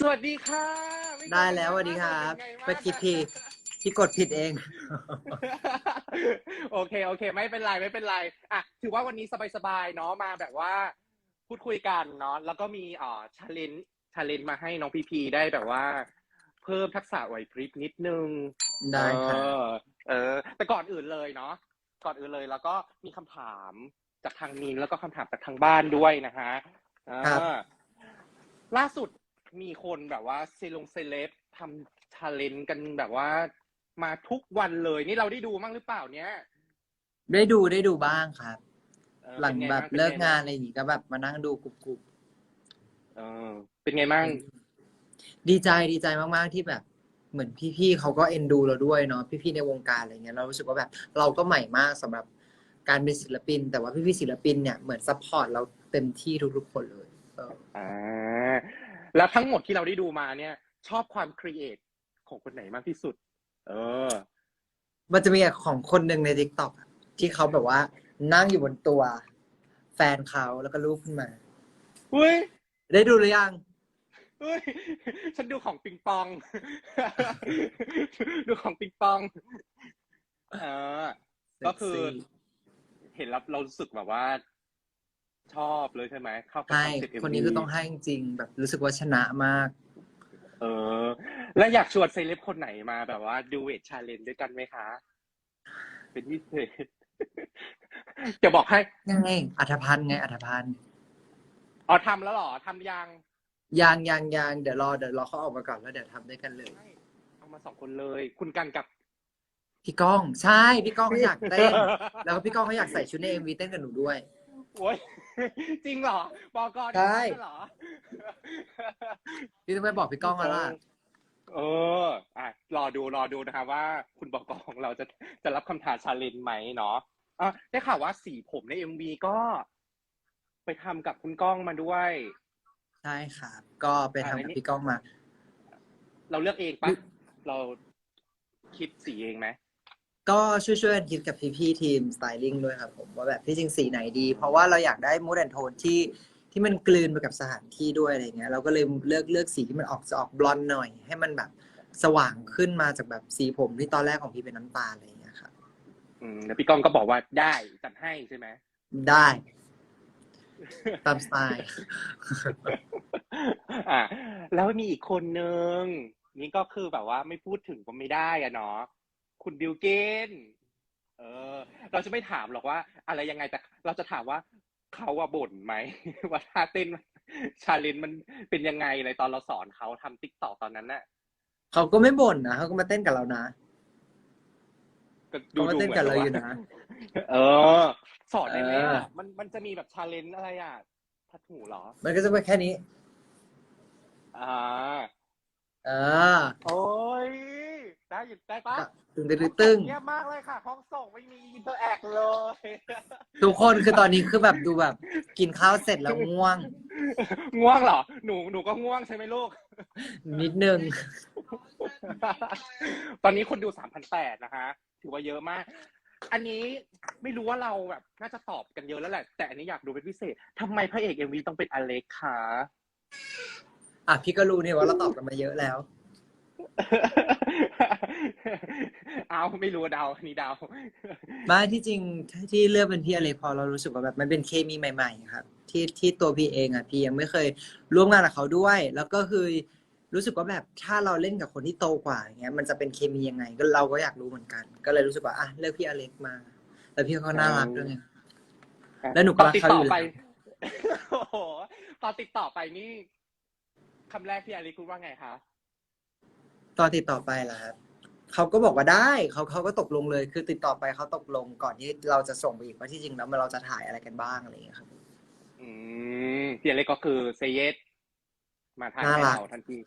สวัสดีค่ะม่ได้แล้วสวัสดีครับเป็นไงบ้างไปคิดผิดพี่กดผิดเอง โอเคโอเค ไม่เป็นไรไม่เป็นไรอะถือว่าวันนี้สบายๆเนาะมาแบบว่า พูดคุยกันเนาะแล้วก็มีเอ่อชาเลนชาเลนมาให้น้องพีพีได้แบบว่า เพิ่มทักษะไหวพริบนิดนึงได้ครับเออเออ แต่ก่อนอื่นเลยเนาะก่อนอื่นเลยแล้วก็มีคำถามจากทางมีนแล้วก็คำถามจากทางบ้านด้วยนะฮะอ่าครับล่าสุด มีคนแบบว่าเซลงเซเลบทำชาเลนจ์กันแบบว่า มาทุกวันเลยนี่เราได้ดูมั้งหรือเปล่าเนี้ยได้ดูได้ดูบ้างครับ เออหลังป็นไแบบป็เลิกไงานอะไรอย่างงี้ก็แบบมานั่งดูกรุบเออ เป็นไงมั่งๆดีใจดีใจมากๆที่แบบ เหมือนพี่ๆเขาก็เอ็นดูเราด้วยเนาะพี่ๆในวงการอะไรเงี้ยเรารู้สึกว่าแบบ เราก็ใหม่มากสำหรับการเป็นศิลปิน แต่ว่าพี่ๆศิลปินเนี่ยเหมือนซัพพอร์ตเราเต็มที่ทุกๆคนเลยเออ อ่า แล้วทั้งหมดที่เราได้ดูมาเนี่ย ชอบความครีเอทของคนไหนมากที่สุด เออ มันจะมีของคนหนึ่งในทิกตอกที่เขาแบบว่า นั่งอยู่บนตัว แฟนเขาแล้วก็รูปขึ้นมาอุ้ยได้ดูหรือยังเฮ้ยฉันดูของปิงปอง ดูของปิงปอง เออ ก็คือเซ็กซี่เห็นแล้วเรารู้สึกแบบว่า ชอบเลยใช่ไหมเข้ากับใช่คอนเซ็ปต์คนนี้คือต้องให้จริงๆแบบรู้สึกว่าชนะมาก เออ แล้วอยากชวนเซเลบคนไหนมาแบบว่าดูเวทชาเลนด้วยกันไหมคะ เป็นพิเศษ จะบอกให้ไงอัธพันธ์ไงอัธพันธ์อ๋อทำแล้วเหรอทำยังยางยางยางเดี๋ยวรอเดี๋ยวรอเขาออกมาก่อนแล้วเดี๋ยวทำด้วยกันเลย เอามาสองคนเลย คุณกันกับ พี่ก้องใช่พี่ก้องเขาอยากเต้น แล้วก็พี่ก้องเขาอยากใส่ชุดในเอ็มวีเต้นกับหนูด้วย โอ้ย จริงเหรอบอกรใช่ เหรอพี่ต้องไปบอกพี่ก้องแล้วล่ะ เออ อะ รอดู รอดูนะครับว่าคุณบอกของเราจะ จะรับคำถามชาเลนจ์ไหมเนาะอะได้ข่าวว่าสีผมในเอ็มวีก็ ไปทำกับคุณก้องมาด้วย ใช่ครับ ก็ไปทำกับพี่ก้องมา เราเลือกเองปะ เราคิดสีเองไหม ก็ช่วยๆกันคิดกับพี่ๆทีมสไตลิ่งด้วยครับผมว่าแบบที่จริงสีไหนดี เพราะว่าเราอยากได้มูดแอนโทนที่ที่มันกลืนไปกับสถานที่ด้วยอะไรเงี้ยเราก็เลยเลือกเลือกสีที่มันออกจะออกบลอนด์หน่อย ให้มันแบบสว่างขึ้นมาจากแบบสีผมที่ตอนแรกของพี่เป็นน้ำตาลอะไรเงี้ยครับอืมแล้วพี่ก้องก็บอกว่าได้จัดให้ใช่ไหมได้ตามสไตล์อะแล้วมีอีกคนนึงนี่ก็คือแบบว่าไม่พูดถึงก็ไม่ได้อะเนาะ คุณบิวเกนเออ เราจะไม่ถามหรอกว่า อะไรยังไงแต่ เราจะถามว่าเขาว่าบ่นไหม ว่าท่าเต้นชาเลนมันเป็นยังไงอะไรตอนเราสอนเขาทำติ๊กตอกตอนนั้นน่ะเขาก็ไม่บ่นนะเขาก็มาเต้นกับเรานะก็ดูเขามาดูเต้นเหมือกับนเราว่าอยู่นะ เออ สอนได้ไหมเออ อะมันมันจะมีแบบชาเลนอะไรอะทัดหูเหรอ มันก็จะเป็นแค่นี้ อ่า เออ โอ้ยได้หยุดได้ปะตึงตึงตึงตึงเงียบมากเลยค่ะห้องส่งไม่มีอินเตอร์แอคเลย ทุกคนคือตอนนี้คือแบบดูแบบ กินข้าวเสร็จแล้วง่วง ง่วงเหรอ หนูหนูก็ง่วงใช่ไหมลูก นิดนึง ตอนนี้คนดูสามพันแปดนะคะ ถือว่าเยอะมาก อันนี้ไม่รู้ว่าเราแบบน่าจะตอบกันเยอะแล้วแหละ แต่อันนี้อยากดูเป็นพิเศษทำไมพระเอกเอ็มวีต้องเป็นอเล็กคะ อะพี่ก็รู้นี่ว่าเราตอบกันมาเยอะแล้ว เอาไม่รู้เดาอันนี้เดามาที่จริงที่เลือกเป็นพี่อเล็กพอเรารู้สึกว่าแบบมันเป็นเคมีใหม่ๆครับที่ที่ตัวพี่เองอะพี่ยังไม่เคยร่วมงานกับเขาด้วย แล้วก็คือรู้สึกว่าแบบถ้าเราเล่นกับคนที่โตกว่าอย่างเงี้ยมันจะเป็นเคมียังไงก็เราก็อยากรู้เหมือนกัน ก็เลยรู้สึกว่าอะเลือกพี่อเล็กมา แล้วพี่เขาน่ารักด้วยไง แล้วหนูก็รักเขาอยู่ตนติดต่อไปแล้วโอ้โหตอนติดต่อไปนี่ คำแรกพี่อเล็กพูดว่าไงคะ ตอนติดต่อไปล่ะครับเขาก็บอกว่าได้เขาเขาก็ตกลงเลย คือติดต่อไปเขาตกลงก่อนที่เราจะส่งไปอีกว่าที่จริงแล้วมันเราจะถ่ายอะไรกันบ้างอะไรอย่างเงี้ยครับอืมพี่อเล็กก็คือเซเยสมาทานน่าให้รักเราทันที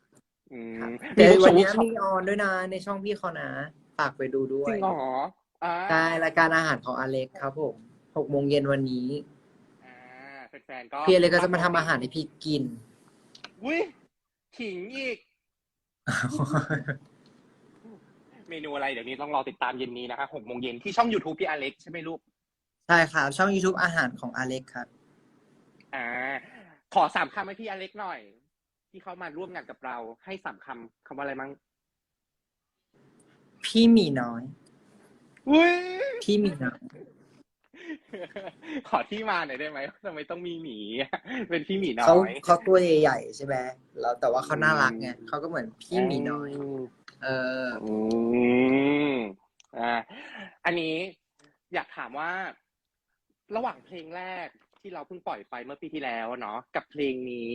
อืมเดี๋ยวมีวันนี้ช็อปมีออนด้วยนะ ในช่องพี่เขานะฝากไปดูด้วจยริงเหรออ่าใช่รายการอาหารของอเล็กครับผมหกโมงเย็นวันนี้อ่าแฟนๆก็พี่อเล็กก็จะมาทำอาหารให้พี่กินอุ้ย ขิงอีก เมนูอะไรเดี๋ยวนี้ต้องรอติดตามเย็นนี้นะคะหกโมงเย็นที่ช่อง YouTube พี่อเล็กใช่ไหมลูก ใช่ครับ ช่อง YouTube อาหารของอเล็กครับ อ่า ขอสามคำให้พี่อเล็กหน่อย ที่เขามาร่วมงานกับเรา ให้สามคำคำว่าอะไรมั้งพี่หมีน้อย อุ้ย พี่หมีน้อย ขอที่มาหน่อยได้ไหมทำไมต้องมีหมี เป็นพี่หมีน้เขาอยเขาตัวใหญ่ๆใช่ไหมแล้วแต่ว่าเขาน่ารักไงเขาก็เหมือนพี่หมีน้อยมเอออืมอ่าอันนี้อยากถามว่า ระหว่างเพลงแรกที่เราเพิ่งปล่อยไปเมื่อปีที่แล้วเนาะกับเพลงนี้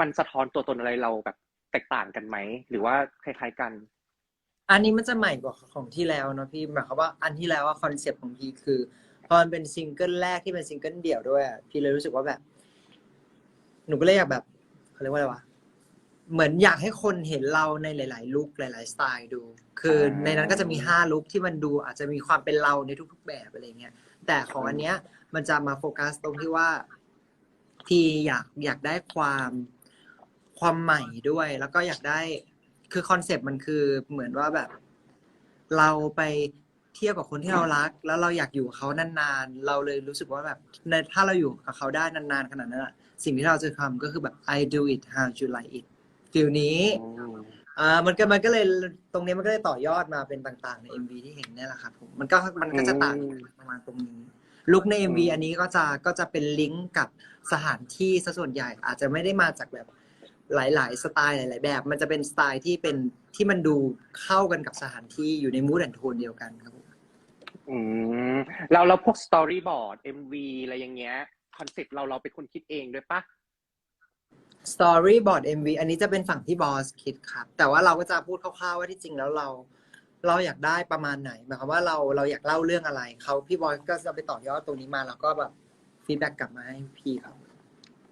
มันสะท้อนตัวตนอะไรเราแบบแตกต่างกันไหม หรือว่าคล้ายๆกัน อันนี้มันจะใหม่กว่าของที่แล้วเนาะพี่หมายความว่าอันที่แล้วว่าคอนเซปต์ของพี่คือ พอมันเป็นซิงเกิลแรกที่เป็นซิงเกิลเดี่ยวด้วยอะพี่เลยรู้สึกว่าแบบ หนูก็เลยอยากแบบเขาเรียกว่าอะไรวะเหมือนอยากให้คนเห็นเราในหลาย ๆ ลุคหลาย ๆ สไตล์ดู คืออาในนั้นก็จะมีห้าลุคที่มันดูอาจจะมีความเป็นเราในทุก ๆ แบบอะไรเงี้ย แต่ของอันเนี้ย มันจะมาโฟกัสตรงที่ว่า ที่อยากอยากได้ความความใหม่ด้วย แล้วก็อยากได้คือคอนเซปต์มันคือเหมือนว่าแบบ เราไป เทียบกับคนที่เรารัก แล้วเราอยากอยู่กับเขานานๆ เราเลยรู้สึกว่าแบบในถ้าเราอยู่กับเขาได้นานๆขนาดนั้นอะสิ่งที่เราจะทำก็คือแบบ I do it how you like it ฟิลนี้อ่ามันก็มันก็เลยตรงนี้มันก็เลยต่อยอดมาเป็นต่างๆ ใน MV ที่เห็นเนี่ยแหละครับผมมันก็มันก็จะต่างกันประมาณตรงนี้ลุคใน MV อืมอันนี้ก็จะก็จะเป็นลิงก์กับสถานที่ซะส่วนใหญ่อาจจะไม่ได้มาจากแบบหลาย ๆ สไตล์หลาย ๆ แบบ มันจะเป็นสไตล์ที่เป็นที่มันดูเข้ากันกับสถานที่อยู่ในมูดแอนโทนเดียวกันครับผม อืมแล้วเราพวกสตอรี่บอร์ดเอ็มวีอะไรอย่างเงี้ยคอนเซ็ปต์เราเราเป็นคนคิดเองด้วยปะ Storyboard MV อันนี้จะเป็นฝั่งที่บอสคิดครับ แต่ว่าเราก็จะพูดคร่าวๆว่าที่จริงแล้วเรา เราอยากได้ประมาณไหนหมายความว่าเราเราอยากเล่าเรื่องอะไรเขาพี่บอสก็จะไปต่อยอดตรงนี้มาแล้วก็แบบฟีดแบ็กกลับมาให้พี่เขา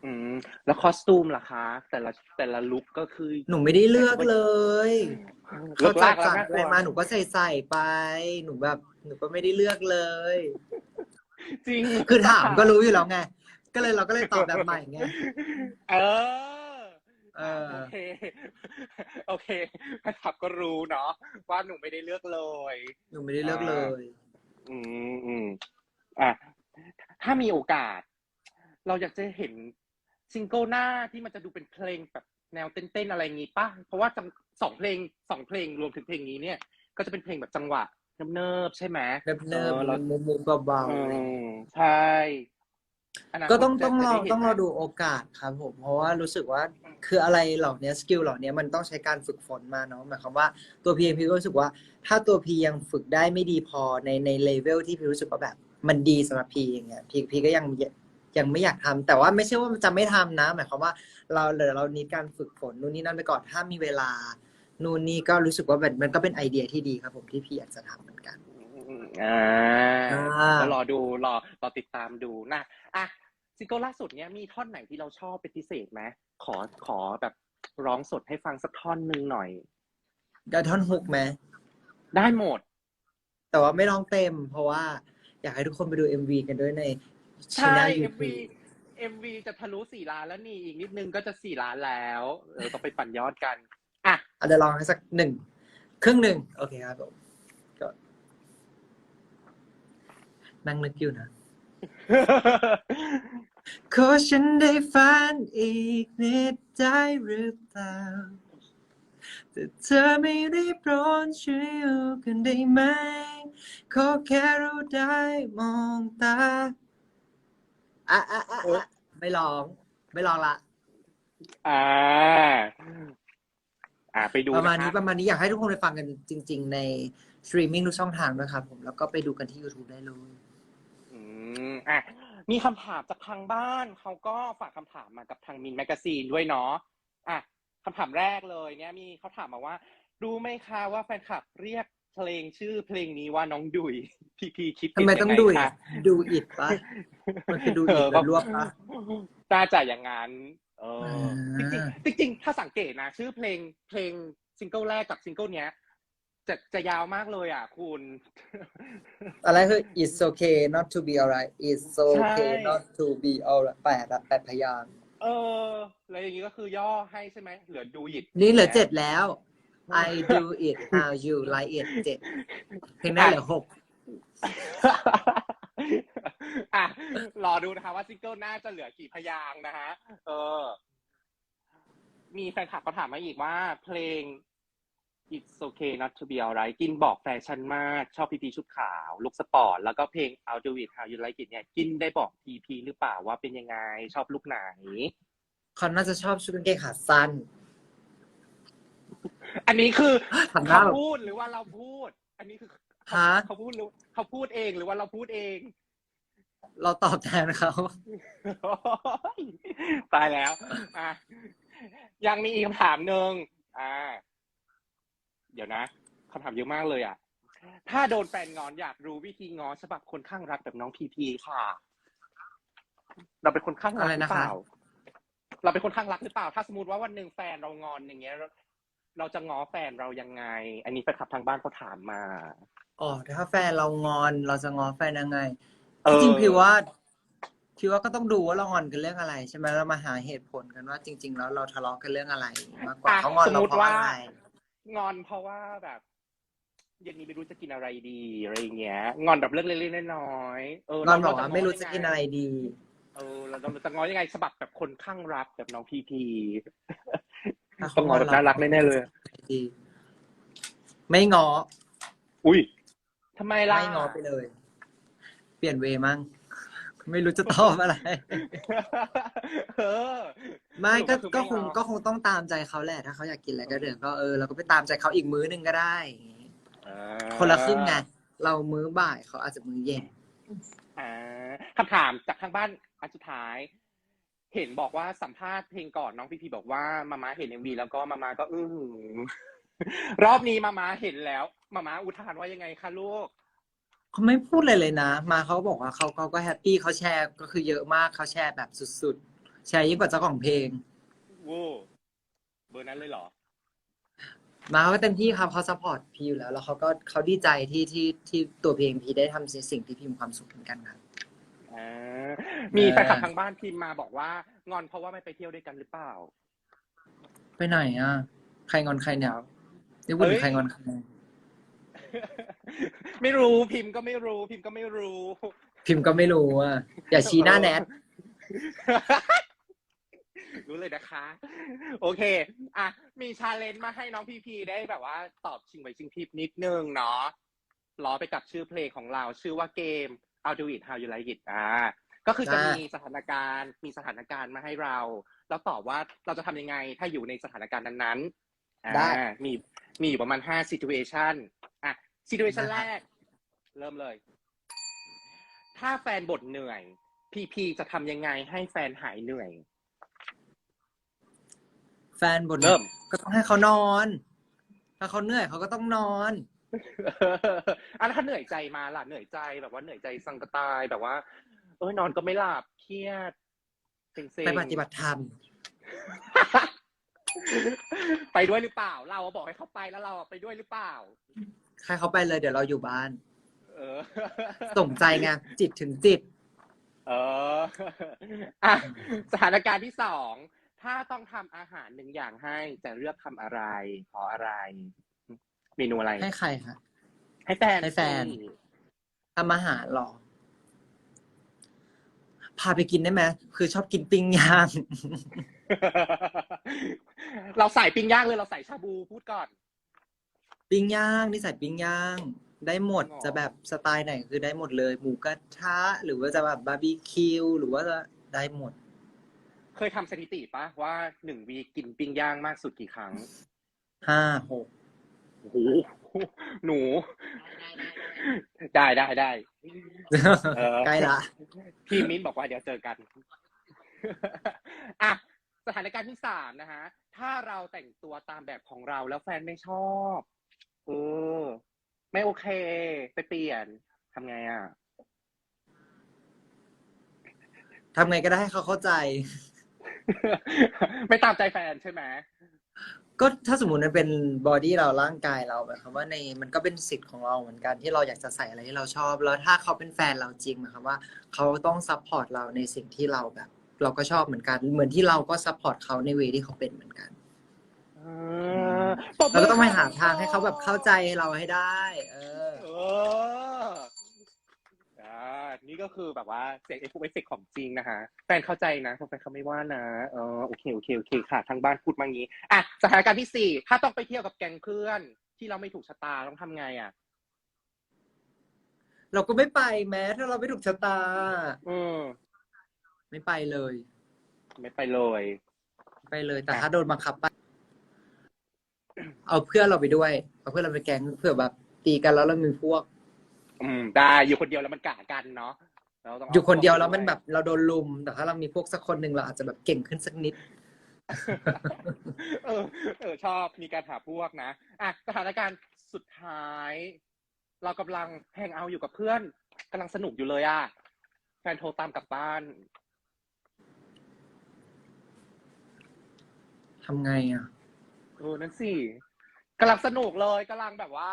อืม แล้วคอสตูมล่ะคะ แต่ละแต่ละลุคก็คือหนูไม่ได้เลือกเลยเลิเขากจัลาดกแล้วสั่งน่าอะกไรลัวมาหนูก็ใส่ใส่ไป หนูแบบ หนูก็ไม่ได้เลือกเลย จริงคือถามก็รู้อยู่แล้วไง ก็เลยเราก็เลยตอบแบบใหม่ไง เออ เออ โอเค โอเคแฟนคลับก็รู้เนาะว่าหนูไม่ได้เลือกเลย หนูไม่ได้เลือกเลย อืมอืมอะ ถ้ามีโอกาส เราอยากจะเห็นซิงเกิลหน้าที่มันจะดูเป็นเพลงแบบแนวเต้นๆอะไรงี้ป่ะ เพราะว่าจังสองเพลงสองเพลงรวมถึงเพลงนี้เนี่ย ก็จะเป็นเพลงแบบจังหวะ เนิบๆใช่ไหมเนิบเนิบออเรามุมมุมๆเบาอืๆอะไรอย่างเงี้ยมใช่นาคก็ต้องจะต้องรอจะได้เห็นต้องรอไหมดูโอกาสครับผมเพราะว่ารู้สึกว่าคืออะไรเหล่านี้สกิลเหล่านี้มันต้องใช้การฝึกฝนมาเนาะหมายความว่าตัวพีเองพี่ก็รู้สึกว่า ถ้าตัวพียังฝึกได้ไม่ดีพอในในเลเวลที่พี่รู้สึกว่าแบบ มันดีสำหรับพีอย่างเงี้ยพีพีก็ยังยังไม่อยากทำแต่ว่าไม่ใช่ว่าจะไม่ทำนะ หมายความว่าเราเดี๋ยวเรานี้การฝึกฝนนู่นนี่นั่นไปก่อนถ้ามีเวลานู่นนี่ก็รู้สึกว่าแบบมันก็เป็นไอเดียที่ดีครับผมที่พี่อยากจะทำเหมื อนกันอ่าอ่าก็รอดูรอรอติดตามดูนะอะซิงเกิลล่าสุดเนี้ยมีท่อนไหนที่เราชอบเป็นพิเศษไหมขอขอแบบร้องสดให้ฟังสักท่อนหนึ่งหน่อย ได้ท่อนฮุกไหมได้หมด แต่ว่าไม่ร้องเต็ม เพราะว่าอยากให้ทุกคนไปดู MV กันด้วยในใช่ channel MV YouTube MV จะทะลุสี่ล้านแล้วนี่อีกนิดนึงก็จะสี่ล้านแล้วเออต้องไปปั่นยอดกัน อะอาจจะลองให้สักหนึ่งครึ่งหนึ่งโอเคครับผมก็ นั่งนึกอยู่นะ ขอฉันได้ฝันอีกนิดได้หรือเปล่าแต่เธอไม่ได้โปรดช่วยอยู่กันได้ไหม ขอแค่เราได้มองตาอะอะอะอะไม่ลอง ไม่ลองละอ่า อ่าไปดูประมาณนี้คประมาณนี้อยากให้ทุกคนไปฟังกันจริง ๆ ในสตรีมมิ่งทุกช่องทางนะครับผมแล้วก็ไปดูกันที่ YouTube ได้เลยอื มอะมีคำถามจากทางบ้านเขาก็ฝากคำถามมากับทางมินแมกกาซีนด้วยเนาะอะคำถามแรกเลยเนี่ยมีเขาถามมาว่า รู้ไหมคะว่าแฟนคลับเรียกเพลงชื่อเพลงนี้ว่าน้องดุยพีพีคิดทำไมเป็นต้องยังดูไงอีคะกดูอิดปะมันคือดูอิดแล้วรวบปะน่าจะอย่างนั้นเอออ่าจริงๆจริงๆถ้าสังเกตนะ ชื่อเพลงเพลงซิงเกิลแรกกับซิงเกิลเนี้ย จะจะยาวมากเลยอะ คุณ อะไรคือ it's okay not to be alright it's okay ใช่ not to be alright แปดอะแปดพยางค์เออแล้วอย่างนี้ก็คือย่อให้ใช่ไหมเหลือดูหยิดนี่เหลือเจ็ดแล้ว I do it how you like it เจ็ดเพลงหน้าเหลือหกอะรอดูนะคะว่าซิงเกิลหน้าจะเหลือกี่พยางค์นะฮะ เออ มีแฟนคลับเขาถามมาอีกว่า เพลง It's okay not to be alright กินบอกแฟชั่นมาก ชอบพีพีชุดขาวลุคสปอร์ต แล้วก็เพลง I'll do it how you like it เนี่ย กินได้บอกพีพีหรือเปล่าว่าเป็นยังไง ชอบลุคไหน เขาน่าจะชอบชุดกางเกงขาสั้น อันนี้คือทำหน้าเขาแบบพูดหรือว่าเราพูด อันนี้คือฮะ เขาพูดหรือเขาพูดเองหรือว่าเราพูดเอง เราตอบแทนเขา โอ๊ยตายแล้วอะยังมีอีกคำถามหนึ่งอ่า เดี๋ยวนะคำถามเยอะมากเลยอะ ถ้าโดนแฟนงอนอยากรู้วิธีงอฉบับคนข้างรักแบบน้องพีพีค่ะ เราเป็นคนข้างรักอะไรหรืนะอเปคะล่า เราเป็นคนข้างรักหรือเปล่า ถ้าสมมติว่าวันหนึ่งแฟนเรางอนอย่างเงี้ย เราจะง้อแฟนเรายังไง อันนี้แฟนคลับทางบ้านเขาถามมาอ๋อถ้าแฟนเรางอนเราจะงอแฟนยังไงเออจริงๆพี่ว่าพี่ว่าก็ต้องดูว่าเรางอนกันเรื่องอะไร ใช่ไหมเรามาหาเหตุผลกันว่าจริง ๆ แล้วเราทะเลาะกันเรื่องอะไรมากกว่าอะเขางอนสมเรามุติเพราะว่าอะไร งอนเพราะว่าแบบเย็นนี้ไม่รู้จะกินอะไรดีอะไรอย่างเงี้ย งอนแบบเรื่องเล็กๆน้อยๆเอองอนบอกเจะว่าไม่รู้จะกินอะไรดี เออเราเราจะง้อยังไงฉบับแบบคนข้างรักแบบน้องพีพีถ้าต้องงอแบบน่ารักแน่ๆเลยดีไม่งอ อุ้ยทำไมล่ะไม่งอไปเลย เปลี่ยนเวย์มั่ง ไม่รู้จะตอบอะไร เออ ไม่ก็สรุปก็ก็คคืองไม่งอก็คงต้องตามใจเขาแหละ ถ้าเขาอยากกินอะไรก็เดินก็เออเราก็ไปตามใจเขาอีกมื้อหนึ่งก็ได้อย่างงี้อ่าคนละครึ่งไงเรามื้อบ่ายเขาอาจจะมื้อเย็น อ่าคำถามจากทางบ้านอันสุดท้าย เห็นบอกว่าสัมภาษณ์เพลงก่อนน้องพีพีบอกว่ามาม่าเห็นเอ็มวีแล้วก็มาม่าก็อื้อหือรอบนี้มาม่าเห็นแล้ว มาม่าอุทานว่ายังไงคะลูก เขาไม่พูดเลยเลยนะ มาเขาบอกว่าเขาเขาก็แฮปปี้เขาแชร์ก็คือเยอะมากเขาแชร์แบบสุดๆ แชร์ยิ่งกว่าเจ้าของเพลงวู้เบอร์นั้นเลยเหรอ มาเขาก็เต็มที่ครับเขาซัพพอร์ตพี่อยู่แล้ว แล้วเขาก็เขาดีใจที่ที่ที่ตัวเพลงพี่ได้ทำสิ่งที่พี่มีความสุขเหมือนกันครับอ่ามีแฟนคลับทางบ้านพิมพ์มาบอกว่างอนเพราะว่าไม่ไปเที่ยวด้วยกันหรือเปล่า ไปไหนอะ ใครงอนใครเนี่ยนี่พูดถึงใครงอนใคร ไม่รู้พิมพ์ก็ไม่รู้ พิมพ์ก็ไม่รู้ พิมพ์ก็ไม่รู้อะอย่าชี้หน้าแนทรู้เลยนะคะ โอเค อะ มีชาเลนจ์มาให้น้องพีพีได้แบบว่า ตอบชิงไหวชิงพริบนิดนึงเนาะล้อไปกับชื่อเพลงของเรา ชื่อว่าเกม I'll do it how you like it อ่าก็คือจะมีสถานการณ์ มีสถานการณ์มาให้เรา แล้วตอบว่าเราจะทำยังไง ถ้าอยู่ในสถานการณ์นั้น ๆอ่าได้มีมีอยู่ประมาณห้า situation อะ situation แรก เริ่มเลย ถ้าแฟนบ่นเหนื่อย พีพีจะทำยังไงให้แฟนหายเหนื่อย แฟนบนเริ่ม ก็ต้องให้เขานอน ถ้าเขาเหนื่อยเขาก็ต้องนอน อะแล้วถ้าเหนื่อยใจมาล่ะเหนื่อยใจแบบว่าเหนื่อยใจสังกตายแบบว่า เออนอนก็ไม่หลับเครียดเซ็งๆ ไปปฏิบัติธรรม ไปด้วยหรือเปล่า เราบอกให้เขาไปแล้วเราไปด้วยหรือเปล่า ใครเขาไปเลยเดี๋ยวเราอยู่บ้าน เออ ส่งใจไงจิตถึงจิต เอออะสถานการณ์ที่สองถ้าต้องทำอาหารหนึ่งอย่างให้จะเลือกทำอะไรเพราะอะไร เมนูอะไร ให้ใครคะ ให้แฟนให้แฟน สิทำอาหารเหรอ พาไปกินได้ไหมคือชอบกินปิ้งย่าง เราใส่ปิ้งย่างเลยเราใส่ชาบูพูดก่อน ปิ้งย่างนี่ใส่ปิ้งย่าง ได้หมดอ๋อจะแบบสไตล์ไหนคือได้หมดเลย หมูกระทะหรือว่าจะแบบบาร์บีคิวหรือว่าจะได้หมด เคยทำสถิติปะว่าหนึ่งวีกินปิ้งย่างมากสุดกี่ครั้งห้าหกโอ้โหหนู ได้ได้ได้เออใกล้ละพี่มิ้นบอกว่าเดี๋ยวเจอกัน อะ สถานการณ์ที่สามนะฮะ ถ้าเราแต่งตัวตามแบบของเราแล้วแฟนไม่ชอบเออไม่โอเค ไปเปลี่ยนทำไงอะทำไงก็ได้ให้เขาเข้าใจ ไม่ตามใจแฟนใช่ไหมก็ถ้าสมมติมันเป็นบอดี้เราร่างกายเราแบบคำว่าในมันก็เป็นสิทธิ์ของเราเหมือนกันที่เราอยากจะใส่อะไรที่เราชอบ แล้วถ้าเขาเป็นแฟนเราจริงหมายความว่า เขาต้องซัพพอร์ตเราในสิ่งที่เราแบบ เราก็ชอบเหมือนกัน เหมือนที่เราก็ซัพพอร์ตเขาในเวที่เขาเป็นเหมือนกันเออปรบเราก็ต้องไปหาค่ะทางให้เขาแบบเข้าใจเราให้ได้ เออ เอออ่านี่ก็คือแบบว่าเสียงเอฟเฟกต์ของจริงนะคะแฟนเข้าใจนะเพราะแฟนเขาไม่ว่านะเออโอเคโอเคโอเคค่ะ ทางบ้านพูดมางี้อะสถานการณ์ที่สี่ถ้าต้องไปเที่ยวกับแก๊งเพื่อน ที่เราไม่ถูกชะตาต้องทำไงอะ เราก็ไม่ไปแม้ถ้าเราไม่ถูกชะตา อืม ไม่ไปเลย ไม่ไปเลย ไปเลย แต่ถ้าโดนบังคับไป เอาเพื่อนเราไปด้วย เอาเพื่อนเราไปแก๊งเผื่อแบบ ตีกันแล้วเรามีพวก อืมได้อยู่คนเดียวแล้วมันกะกันเนาะเราต้องอยู่คนเดียวแล้วมันแบบ เราโดนลุม แต่ถ้าเรามีพวกสักคนหนึ่งเราอาจจะแบบเก่งขึ้นสักนิด เออ เออ ชอบมีการหาพวกนะอะสถานการณ์สุดท้าย เรากำลังแฮงเอาท์อยู่กับเพื่อนกำลังสนุกอยู่เลยอะแฟนโทรตามกลับบ้านำไงอะ เออนั่นสิกำลังสนุกเลยกำลังแบบว่า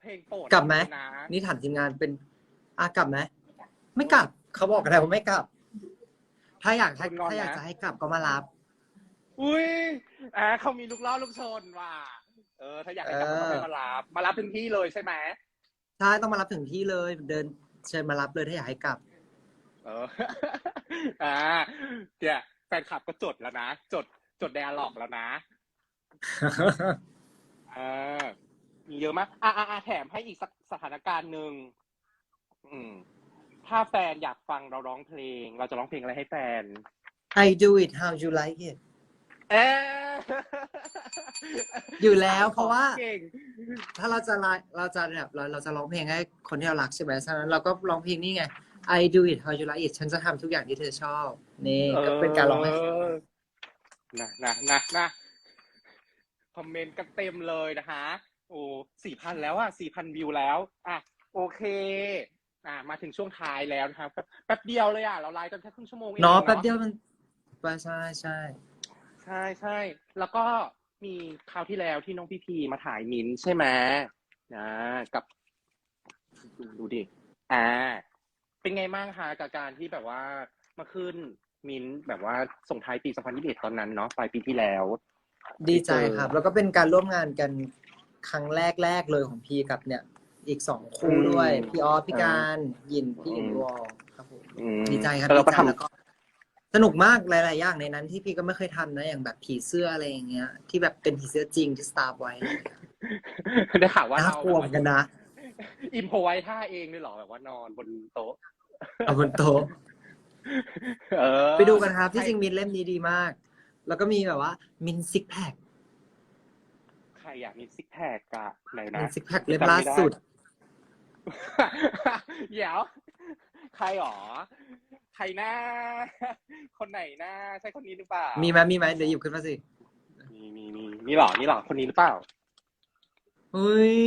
เพลงโปรดกลับไหม นะนี่ถามทีมงานเป็นอากลับไหมไม่กลับเขาบอกกันแล้วว่าไม่กลับ ถ้าอยากให้ถ้าอยากจะให้กลับก็มารับ อุ้ยอะเขามีลูกล่อลูกชนว่ะเออ ถ้าอยากให้กลับก็ต้องเอไปอมารับมารับถึงที่เลยใช่ไหมใช่ต้องมารับถึงที่เลย เดินเชิญมารับเลยถ้าอยากให้กลับ เออ อ่าเนี่ยแฟนคลับก็จดแล้วนะ จด จดไดอะล็อกแล้วนะอ่ามีเยอะมากอ่าอ่าแถมให้อีกสักสถานการณ์หนึ่งอืม ถ้าแฟนอยากฟังเราร้องเพลง เราจะร้องเพลงอะไรให้แฟน I do it how you like it เอ๊ะอยู่แล้วเพราะว่า เก่ง ถ้าเราจะไลฟ์เราจะแบบเราเราจะร้องเพลงให้คนที่เรารักใช่ไหมฉะนั้นเราก็ร้องเพลงนี่ไง I do it how you like it ฉันจะทำทุกอย่างที่เธอชอบ นี่ก็เป็นการร้องให้ เนะนะนะนะคอมเมนต์กันเต็มเลยนะคะ โอ้สี่พันแล้วอะสี่พันวิวแล้วอะโอเค อะมาถึงช่วงท้ายแล้วนะครับแป๊บแป๊บเดียวเลยอะเราไลฟ์กันแค่ครึ่งชั่วโมงเองเนาะแป๊บเดียวมันใช่ใช่ใช่ใช่แล้วก็มีคราวที่แล้วที่น้องพี่พีมาถ่ายมินท์ใช่ไหมนะกับดูดูดิอ่าเป็นไงบ้างคะกับการที่แบบว่ามาขึ้น มินท์แบบว่าส่งท้ายปี 2021 ตอนนั้นเนาะปลายปีที่แล้ว ดีใจครับ แล้วก็เป็นการร่วมงานกันครั้งแรกแรกๆเลยของพี่กับเนี่ย อีกสองคู่ด้วยอืมพี่ออฟพี่การยินพี่อืมอินวอลครับผมอืมดีใจครับแล้วเราก็ดีใจทำแล้วก็สนุกมากหลายๆอย่างในนั้นที่พี่ก็ไม่เคยทำนะอย่างแบบผีเสื้ออะไรอย่างเงี้ย ที่แบบเป็นผีเสื้อจริงที่สตาร์ฟไว้ได้ข่าวว่าน่าเรากลัวเหมือนกันนะอิมโพไว้ท่าเองด้วยเหรอแบบว่านอนบนโต๊ะเอาบนโต๊ะ เออไปดูกันครับ ที่จริงมินเล่มนี้ดีมาก แล้วก็มีแบบว่า มินซิกแพคใครอยากมีซิกแพคกะไหนมินะ นซิกแพคเล่มล่าสุด เดี๋ยว ใครหรอ ใครหน้า คนไหนหน้า ใช่คนนี้หรือเปล่า มีมีไหมมีไหมเดี๋ยวหยิบขึ้นมาสิมีมีมีนี่หรอ นี่หรอ คนนี้หรือเปล่าอุ้ย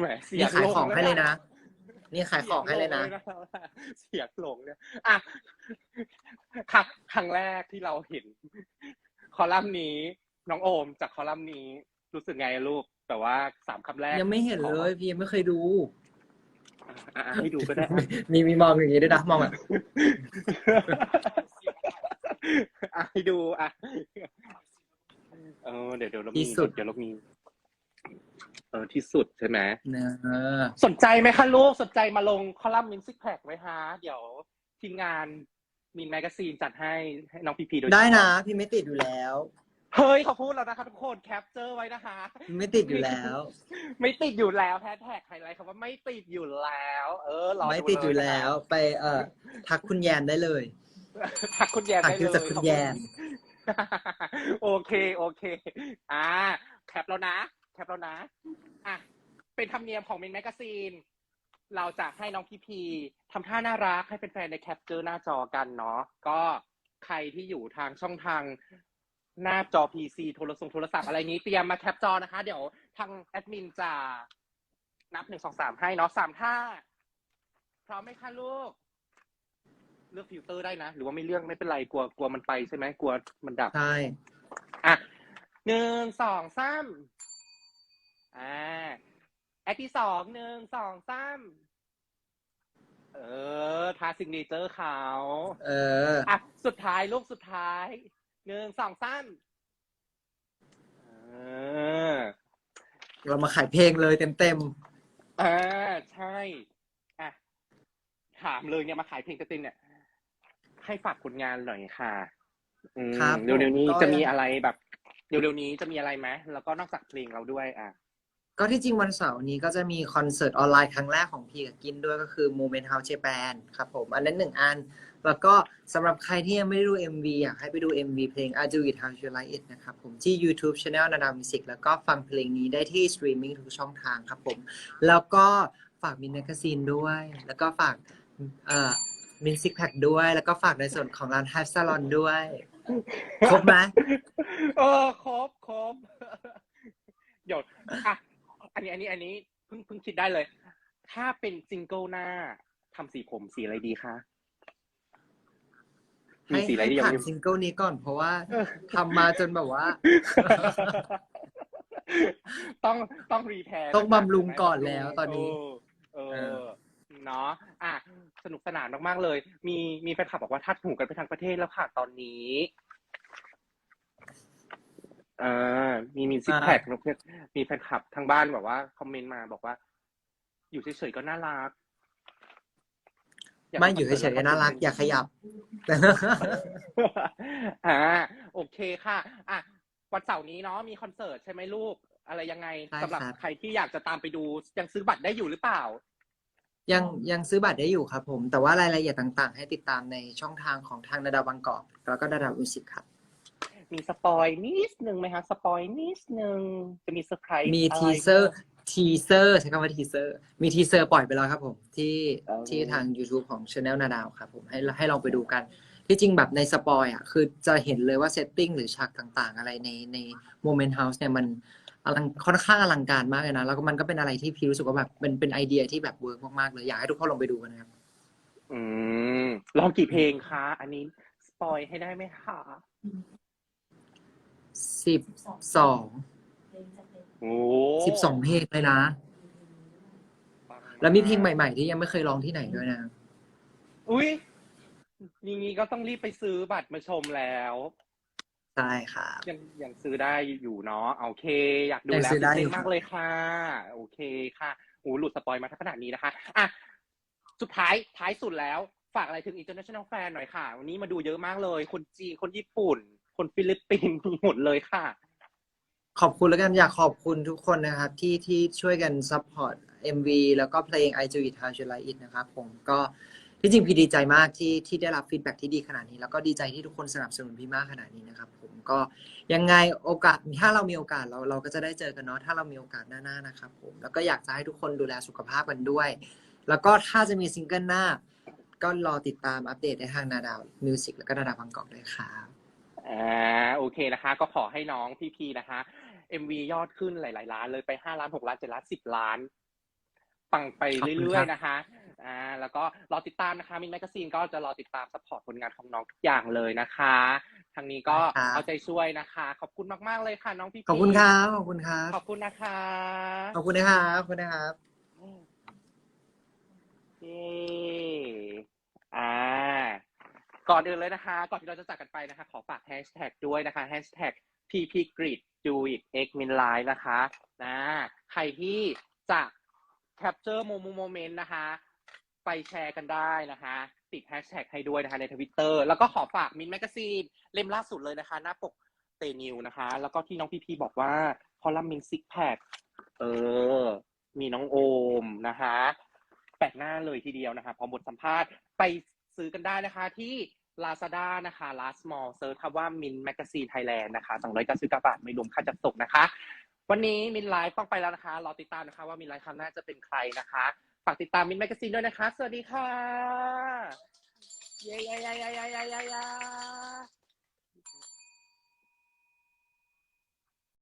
แหมเสียนี่งขายของลงให้เลยนะะ นี่ขายของให้เลยนะ เสียงหลงเนี่ยอะครั้งครั้งแรกที่เราเห็น คอลัมน์นี้ น้องโอมจากคอลัมน์นี้ รู้สึกไงลูกแต่ว่าสามคำแรกยังไม่เห็นเลย พี่ยังไม่เคยดูอะอะให้ดูก็ได้ มีมีมองอย่างนี้ด้วยนะมองแบบอะให้ดูอะเออเดี๋ยวเดี๋ยวเรามีที่สุดเดี๋ยวเรามี เออที่สุดใช่ไหมเนอะสนใจไหมคะลูก สนใจมาลงคอลัมน์มินซิกแพคไหมฮะ เดี๋ยวทีมงานมินแมกซีนจัดให้ให้น้องพีพีโดยเฉพาได้นะพี่ไม่ติดอยู่แล้ว เฮ้ยเขาพูดแล้วนะคะทุกคนแคปเจอร์ไว้นะคะพี่ไม่ติดอยู่แล้ว ไม่ติดอยู่แล้วแฮชแท็กไฮไลท์คำว่าไม่ติดอยู่แล้ว เออรอไม่ติดอยู่แล้ว ไปเอ่อทักคุณแยนได้เลยทักคุณแยมทักได้คิวเลยจากคุณแยมโอเคโอเค อ่าแคปแล้วนะ แคปแล้วนะ อะ เป็นธรรมเนียมของมินแมกซีน เราจะให้น้องพีพีทำท่าน่ารักให้เป็นแฟนๆในแคปเจอร์หน้าจอกันเนาะ ก็ใครที่อยู่ทางช่องทางหน้าจอ PC โทรศัพท์โทรศัพท์อะไรนี้เตรียมมาแคปจอนะคะ เดี๋ยวทางแอดมินจะนับหนึ่งสองสามให้เนาะสามท่าพร้อมไหมคะลูก เลือกฟิลเตอร์ได้นะ หรือว่าไม่เลือกไม่เป็นไรกลัวกลัวมันไปใช่ไหมกลัวมันดับ ใช่ อะหนึ่งสองสาม อ่าแอคที่สองหนึ่งสองสามเออทาซิงเนเจอร์เขาเอออะสุดท้ายลูกสุดท้ายหนึ่งสองสามเออ เรามาขายเพลงเลยเต็มเต็มอ่าใช่อะถามเลยเนี่ยมาขายเพลงเต็มๆเนี่ย ให้ฝากผลงานหน่อยค่ะอืมครับเร็วๆนี้ก็จะมีอะไรแบบเร็วๆนี้จะมีอะไรไหมแล้วก็นอกจากเพลงเราด้วย อะ ก็ที่จริงวันเสาร์นี้ก็จะมีคอนเสิร์ตออนไลน์ครั้งแรกของพี่กับกินด้วยก็คือ Moment House Japan ครับผม อันนั้นหนึ่งอัน แล้วก็สำหรับใครที่ยังไม่ได้ดู MV อยากให้ไปดู MV เพลง I Do It How You Like It นะครับผมที่ YouTube Channel นาดามิสิกแล้วก็ฟังเพลงนี้ได้ที่สตรีมมิ่งทุกช่องทางครับผม แล้วก็ฝากมินแมกซีนด้วย แล้วก็ฝากเอ่อมินซิกแพคด้วย แล้วก็ฝากในส่วนของร้าน Hive Salon ด้วย ครบไหมเออครบครบเดี๋ยวอะ นนี้อันนี้อันนี้เพิ่งเพิ่งคิดได้เลย ถ้าเป็นซิงเกิลหน้าทำสีผมสีอะไรดีคะมีให้สีอะไรให้ที่ยังผ่านไม่ซิงเกิลนี้ก่อนเพราะว่าเออทำมาจนแบบว่า ต้องต้องรีแพร์ต้องบำรุงก่อนแล้วตอนนี้ เออเออเนาะอะสนุกสนานมากๆเลย มีมีแฟนคลับบอกว่าทัดหูกันไปทั้งประเทศแล้วค่ะตอนนี้ อ่ามีมีซิกแพคนะเพื่อนมีแฟนคลับทางบ้านแบบว่าคอมเมนต์มาบอกว่า อยู่เฉยๆก็น่ารักากไม่อยู่เฉยๆก็น่ารัก อย่าขยับ อ่า โอเคค่ะ อะ วันเสาร์นี้เนาะมีคอนเสิร์ตใช่ไหมลูก อะไรยังไงใช่สำหรับครับ ใครที่อยากจะตามไปดูยังซื้อบัตรได้อยู่หรือเปล่า ยังยังซื้อบัตรได้อยู่ครับผม แต่ว่ารายละเอียดต่างๆ ให้ติดตามในช่องทางของทางนาดาบังกอกแล้วก็นาดาวิสิกครับ มีสปอยนิดนึงไหมคะสปอยนิดนึงจะมีเซอร์ไพรส์มีอะไรทีเซอร์ ทีเซอร์ใช้คำว่าทีเซอร์ มีทีเซอร์ปล่อยไปแล้วครับผมที่อ๋อที่ทาง YouTube ของ Channel นาดาวครับผมให้ให้ลองไปดูกัน ที่จริงแบบในสปอยอะคือจะเห็นเลยว่าเซตติ้งหรือฉากต่างๆ อะไรในใน Moment House เนี่ยมันอลังค่อนข้างอลังการมากเลยนะ แล้วก็มันก็เป็นอะไรที่พี่รู้สึกว่าแบบเป็นเป็นไอเดียที่แบบเวิร์กมากๆเลย อยากให้ทุกคนลองไปดูกันนะครับ อืมลองกี่เพลงคะ อันนี้ สปอยให้ได้ไหมคะ สิบสองโอ้สิบสองเพลงเลยนะ ปังากแล้วมีเพลงใหม่ ๆ ที่ยังไม่เคยร้องที่ไหนด้วยนะ อุ้ยนี่งี้ก็ต้องรีบไปซื้อบัตรมาชมแล้ว ใช่ครับยังยังซื้อได้อยู่เนาะโอเค อยากดูยังแล้วซื้อได้ตื่นอยู่เต้นมากเลยค่ะ โอเคค่ะโอ้หลุดสปอยมาทั้งขนาดนี้นะคะอะสุดท้ายท้ายสุดแล้ว ฝากอะไรถึง international fan หน่อยค่ะ วันนี้มาดูเยอะมากเลย คนจีนคนญี่ปุ่น คนฟิลิปปินส์หมดเลยค่ะ ขอบคุณแล้วกันอยากขอบคุณทุกคนนะครับ ที่ที่ช่วยกันซัพพอร์ต MV แล้วก็เพลง I Do It How You Like It นะครับผมก็ที่จริงพี่ดีใจมากที่ที่ได้รับฟีดแบ็ที่ดีขนาดนี้ แล้วก็ดีใจที่ทุกคนสนับสนุนพี่มากขนาดนี้นะครับผมก็ยังไงโอกาสถ้าเรามีโอกาสเราเราก็จะได้เจอกันเนาะถ้าเรามีโอกาสหน้าๆนะครับผมแล้วก็อยากจะให้ทุกคนดูแลสุขภาพกันด้วย แล้วก็ถ้าจะมีซิงเกิลหน้า ก็รอติดตามอัปเดตได้ทางนาดาวมิวสิกแล้วก็นาดาวบางกอกด้วยครับ อ่าโอเคนะคะ ก็ขอให้น้องพี่พีนะคะ MV ยอดขึ้นหลายๆล้านเลยไปห้าล้านหกล้านเจ็ดล้านสิบล้าน ปังไปเรื่อยๆนะคะอ่าแล้วก็รอติดตามนะคะมินแมกซีนก็จะรอติดตามสปอร์ตผลงานของน้องทุกอย่างเลยนะคะ ทางนี้ก็ครับเอาใจช่วยนะคะ ขอบคุณมากๆเลยค่ะ น้องพี่พีขอบคุณครับขอบคุณครับขอบคุณนะคะขอบคุณนะครับขอบคุณนะครับเย้อ่า ก่อนอื่นเลยนะคะ ก่อนที่เราจะจากกันไปนะคะ ขอฝากแฮชแท็กด้วยนะคะแฮชแท็ก pp grid do it x min line นะคะนะใครที่จะ capture โมโมเมนต์นะคะ ไปแชร์กันได้นะคะ ติดแฮชแท็กให้ด้วยนะคะในทวิตเตอร์แล้วก็ขอฝากมินแมกซีนเล่มล่าสุดเลยนะคะ หน้าปกเตนิวนะคะ แล้วก็ที่น้องพีพีบอกว่าคอลัมน์มินซิกแพคเออ มีน้องโอมนะคะ แปลกหน้าเลยทีเดียวนะคะ พอมบทสัมภาษณ์ไปซื้อกันได้นะคะที่ ลาซาด้านะคะลาสมอลเซิร์ชคำว่ามินแมกกาซีนไทยแลนด์นะคะสองร้อยเก้าสิบเก้าบาทไม่รวมค่าจัดส่งนะคะ วันนี้มินไลฟ์ต้องไปแล้วนะคะ รอติดตามนะคะว่ามินไลฟ์ครั้งหน้าจะเป็นใครนะคะ ฝากติดตามมินแมกกาซีนด้วยนะคะ สวัสดีค่ะ เย้เย้เย้เย้เย้เย้